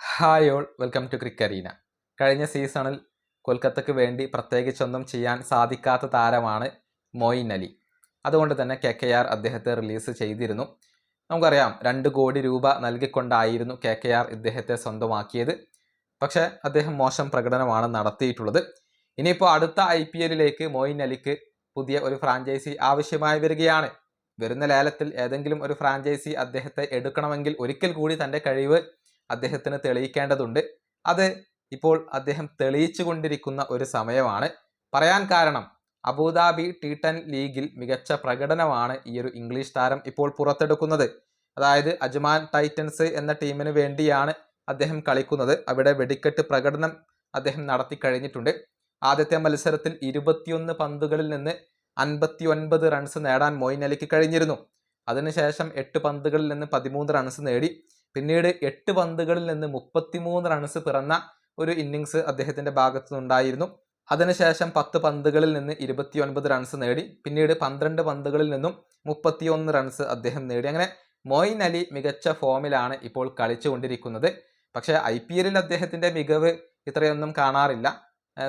Hi all welcome to ക്രിക്കറീന കഴിഞ്ഞ സീസണിൽ കൊൽക്കത്തക്ക് വേണ്ടി പ്രത്യേകിച്ചൊന്നും ചെയ്യാൻ സാധിക്കാത്ത താരമാണ് മൊയിൻ അലി. അതുകൊണ്ട് തന്നെ കെ കെ ആർ അദ്ദേഹത്തെ റിലീസ് ചെയ്തിരുന്നു. നമുക്കറിയാം രണ്ട് കോടി രൂപ നൽകിക്കൊണ്ടായിരുന്നു കെ കെ ആർ ഇദ്ദേഹത്തെ സ്വന്തമാക്കിയത്. പക്ഷേ അദ്ദേഹം മോശം പ്രകടനമാണ് നടത്തിയിട്ടുള്ളത്. ഇനിയിപ്പോൾ അടുത്ത ഐ പി എല്ലിലേക്ക് മൊയിൻ അലിക്ക് പുതിയ ഒരു ഫ്രാഞ്ചൈസി ആവശ്യമായി വരികയാണ്. വരുന്ന ലേലത്തിൽ ഏതെങ്കിലും ഒരു ഫ്രാഞ്ചൈസി അദ്ദേഹത്തെ എടുക്കണമെങ്കിൽ ഒരിക്കൽ കൂടി തന്റെ കഴിവ് അദ്ദേഹത്തിന് തെളിയിക്കേണ്ടതുണ്ട്. അത് ഇപ്പോൾ അദ്ദേഹം തെളിയിച്ചു കൊണ്ടിരിക്കുന്ന ഒരു സമയമാണ്. പറയാൻ കാരണം അബുദാബി ടി ടെൻ ലീഗിൽ മികച്ച പ്രകടനമാണ് ഈ ഒരു ഇംഗ്ലീഷ് താരം ഇപ്പോൾ പുറത്തെടുക്കുന്നത്. അതായത് അജ്മാൻ ടൈറ്റൻസ് എന്ന ടീമിന് വേണ്ടിയാണ് അദ്ദേഹം കളിക്കുന്നത്. അവിടെ വെടിക്കെട്ട് പ്രകടനം അദ്ദേഹം നടത്തി കഴിഞ്ഞിട്ടുണ്ട്. ആദ്യത്തെ മത്സരത്തിൽ ഇരുപത്തിയൊന്ന് പന്തുകളിൽ നിന്ന് അൻപത്തി ഒൻപത് റൺസ് നേടാൻ മോയിൻ അലിക്ക് കഴിഞ്ഞിരുന്നു. അതിനുശേഷം എട്ട് പന്തുകളിൽ നിന്ന് പതിമൂന്ന് റൺസ് നേടി. പിന്നീട് എട്ട് പന്തുകളിൽ നിന്ന് മുപ്പത്തിമൂന്ന് റൺസ് പിറന്ന ഒരു ഇന്നിങ്സ് അദ്ദേഹത്തിന്റെ ഭാഗത്തു നിന്നുണ്ടായിരുന്നു. അതിനുശേഷം പത്ത് പന്തുകളിൽ നിന്ന് ഇരുപത്തിയൊൻപത് റൺസ് നേടി. പിന്നീട് പന്ത്രണ്ട് പന്തുകളിൽ നിന്നും മുപ്പത്തിയൊന്ന് റൺസ് അദ്ദേഹം നേടി. അങ്ങനെ മൊയിൻ അലി മികച്ച ഫോമിലാണ് ഇപ്പോൾ കളിച്ചുകൊണ്ടിരിക്കുന്നത്. പക്ഷേ ഐ പി എല്ലിൽ അദ്ദേഹത്തിന്റെ മികവ് ഇത്രയൊന്നും കാണാറില്ല.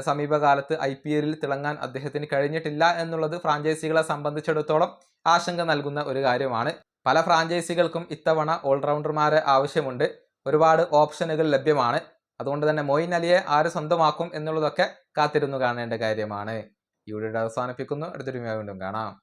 സമീപകാലത്ത് ഐ പി എല്ലിൽ തിളങ്ങാൻ അദ്ദേഹത്തിന് കഴിഞ്ഞിട്ടില്ല എന്നുള്ളത് ഫ്രാഞ്ചൈസികളെ സംബന്ധിച്ചിടത്തോളം ആശങ്ക നൽകുന്ന ഒരു കാര്യമാണ്. പല ഫ്രാഞ്ചൈസികൾക്കും ഇത്തവണ ഓൾറൗണ്ടർമാരെ ആവശ്യമുണ്ട്. ഒരുപാട് ഓപ്ഷനുകൾ ലഭ്യമാണ്. അതുകൊണ്ട് തന്നെ മൊയിൻ അലിയെ ആര് സ്വന്തമാക്കും എന്നുള്ളതൊക്കെ കാത്തിരുന്നു കാണേണ്ട കാര്യമാണ്. ഈ വീഡിയോ അവസാനിപ്പിക്കുന്നു. അടുത്തൊരു വീണ്ടും കാണാം.